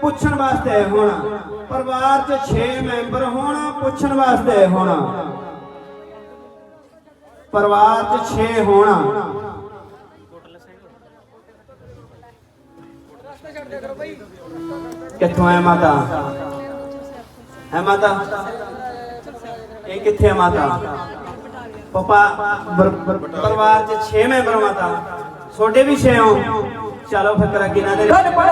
ਪੁੱਛਣ ਵਾਸਤੇ ਆਏ ਹੋਣਾ। ਪਰਿਵਾਰ 'ਚ 6 ਮੈਂਬਰ ਹੋਣ, ਪੁੱਛਣ ਵਾਸਤੇ ਆਏ ਹੋਣਾ। ਪਰਿਵਾਰ 'ਚ 6 ਹੋਣਾ। ਕਿੱਥੋਂ ਹੈ ਮਾਤਾ? ਹੈ ਮਾਤਾ? ਇਹ ਕਿੱਥੇ ਹੈ ਮਾਤਾ? ਪਪਾ ਪਰਿਵਾਰ 'ਚ 6 ਮੈਂਬਰ ਮਾਤਾ। ਛੋਟੇ ਵੀ 6 ਹੋ। ਚਲੋ ਫਿਰ ਕਰਾ ਕਿਨਾਂ ਦੇ ਗੜ ਪੜ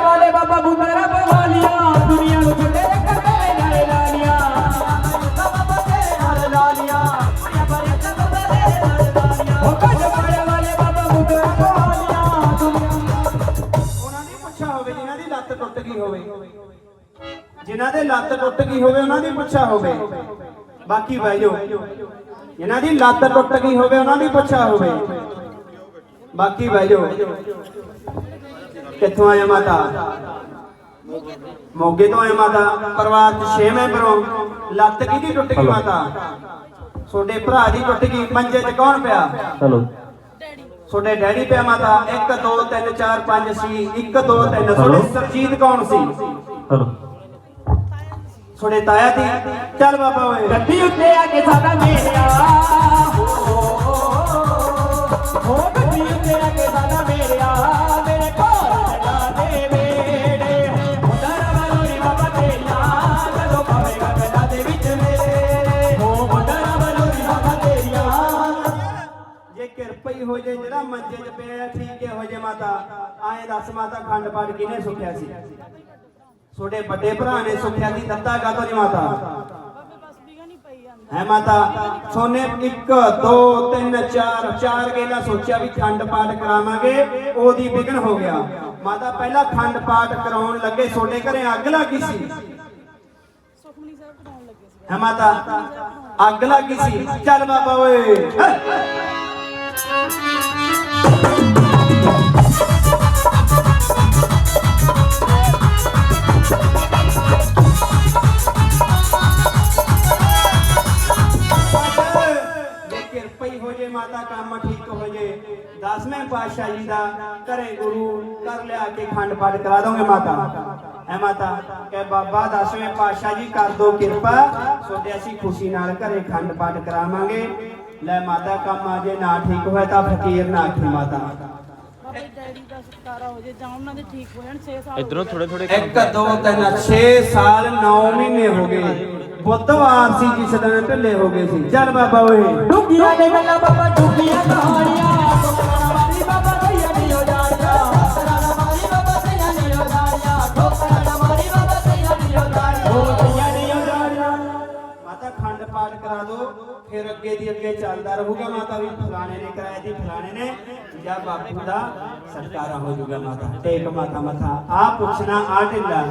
ਜਿਨ੍ਹਾਂ ਦੀ ਲੱਤ ਟੁੱਟ ਗਈ ਹੋਵੇ। ਉਹਨਾਂ ਦੀ ਪੁੱਛਾ ਹੋਵੇ। ਬਾਕੀ ਬਹਿ ਜਾਓ। ਜਿਨ੍ਹਾਂ ਦੀ ਲੱਤ ਟੁੱਟ ਗਈ ਹੋਵੇ ਉਹਨਾਂ ਦੀ ਪੁੱਛਾ ਹੋਵੇ। ਬਾਕੀ ਬਹਿ ਜਾਓ। ਕਿੱਥੋਂ ਆਏ ਮਾਤਾ? ਮੋਗੇ ਤੋਂ ਆਏ ਮਾਤਾ। ਪਰਿਵਾਰ ਚ 6 ਮੈਂਬਰ ਲੱਤ ਕਿਹਦੀ ਟੁੱਟ ਗਈ ਮਾਤਾ? ਤੁਹਾਡੇ ਭਰਾ ਦੀ ਟੁੱਟ ਗਈ ਮੰਜੇ 'ਚ ਕੌਣ ਪਿਆ? ਹਲੋ। ਤੁਹਾਡੇ ਡੈਡੀ ਪਿਆ ਮਾਤਾ 1 2 3 4 5 ਸੀ 1 2 3 ਤੁਹਾਡੇ ਸਰਜੀਤ ਕੌਣ ਸੀ? ਹਲੋ। ਤੁਹਾਡੇ ਤਾਇਆ ਦੀ। ਚੱਲ ਬਾਬਾ ਓਏ। ਗੱਡੀ ਉੱਤੇ ਆ ਕੇ ਸਾਡਾ ਮੇਰਿਆ ਹੋ ਗੱਡੀ ਉੱਤੇ ਆ ਕੇ ਸਾਡਾ ਮੇਰਿਆ ਹੋ ਜੇ ਜਿਹੜਾ ਮੰਜੇ 'ਚ ਪਿਆ ਠੀਕ ਹੈ, ਹੋ ਜੇ ਮਾਤਾ। ਆਏ ਦੱਸ ਮਾਤਾ, ਖੰਡ ਪਾਠ ਕਿਹਨੇ ਸੁਖਿਆ ਸੀ? ਤੁਹਾਡੇ ਵੱਡੇ ਭਰਾ ਨੇ ਸੁਖਿਆ ਸੀ ਦੱਤਾ ਗਾ ਤੋਂ ਮਾਤਾ? ਹੈ ਮਾਤਾ? ਸੋਨੇ 1 2 3 4 ਚਾਰ ਗੇਲਾ ਸੋਚਿਆ ਵੀ ਖੰਡ ਪਾਠ ਕਰਾਵਾਂਗੇ, ਉਹਦੀ ਵਿਗਨ ਹੋ ਗਿਆ। ਮਾਤਾ, ਪਹਿਲਾਂ ਖੰਡ ਪਾਠ ਕਰਾਉਣ ਲੱਗੇ, ਤੁਹਾਡੇ ਘਰੇ ਅੱਗ ਲੱਗੀ ਸੀ ਸੁਖਮਨੀ ਸਾਹਿਬ ਕਰਾਉਣ ਲੱਗੇ ਸੀ? ਹੈ ਮਾਤਾ? ਅੱਗ ਲੱਗੀ ਸੀ? ਚੱਲ ਬਾਬਾ ਓਏ। ਮਾਤਾ ਕੰਮ ਠੀਕ ਹੋ ਜੇ। ਦਸਵੇਂ ਪਾਤਸ਼ਾਹ ਜੀ ਦਾ ਘਰੇ ਗੁਰੂ ਕਰ ਲਿਆ ਕੇ ਖੰਡ ਪਾਠ ਕਰਾ ਦੋਗੇ ਮਾਤਾ? ਹੈ ਮਾਤਾ? ਕਹੇ ਬਾਬਾ, ਦਸਵੇਂ ਪਾਤਸ਼ਾਹ ਜੀ, ਕਰ ਦੋ ਕਿਰਪਾ। ਸੋਡੇ ਅਸੀਂ ਖੁਸ਼ੀ ਨਾਲ ਘਰੇ ਖੰਡ ਪਾਠ ਕਰਾਵਾਂਗੇ। ਲੈ ਮਾਤਾ ਕੰਮ ਆ ਜੇ ਨਾ ਠੀਕ ਹੋਇਆ ਤਾਂ ਫਕੀਰ ਨਾ ਆਖੀ ਮਾਤਾ। ਬਾਬਾ ਜੀ ਡੈਡੀ ਦਾ ਛੁਟਕਾਰਾ ਹੋ ਜੇ ਜਾਂ ਉਹਨਾਂ ਦੇ ਠੀਕ ਹੋ ਜਾਣ 6 ਸਾਲ ਇਧਰੋਂ ਥੋੜੇ ਥੋੜੇ 1 2 3 6 ਸਾਲ 9 ਮਹੀਨੇ ਹੋ ਗਏ। ਬੁੱਧਵਾਰ ਸੀ ਜਿਸ ਦਿਨ ਢਿੱਲੇ ਹੋ ਗਏ ਸੀ। ਚੱਲ ਬਾਬਾ ਓਏ। ਡੁੱਗੀਆਂ ਨੇ ਗੱਲਾਂ ਬਾਬਾ ਡੁੱਗੀਆਂ ਕਹਾਣੀਆਂ। ਪਾਠ ਕਰਾ ਦਿਓ ਫਿਰ ਅੱਗੇ ਦੀ ਅੱਗੇ ਚੱਲਦਾ ਰਹੂਗਾ ਮਾਤਾ ਵੀ। ਫਲਾਣੇ ਨੇ ਕਰਾਇਆ ਦੀ ਫਲਾਣੇ ਨੇ। ਜਾਂ ਬਾਪੂ ਦਾ ਸਰਕਾਰਾ ਹੋ ਜਾਊਗਾ ਮਾਤਾ। ਟੇਕ ਮਾਤਾ ਮਥਾ ਆ ਪੁੱਛਣਾ ਆ ਢਿੱਲਾ।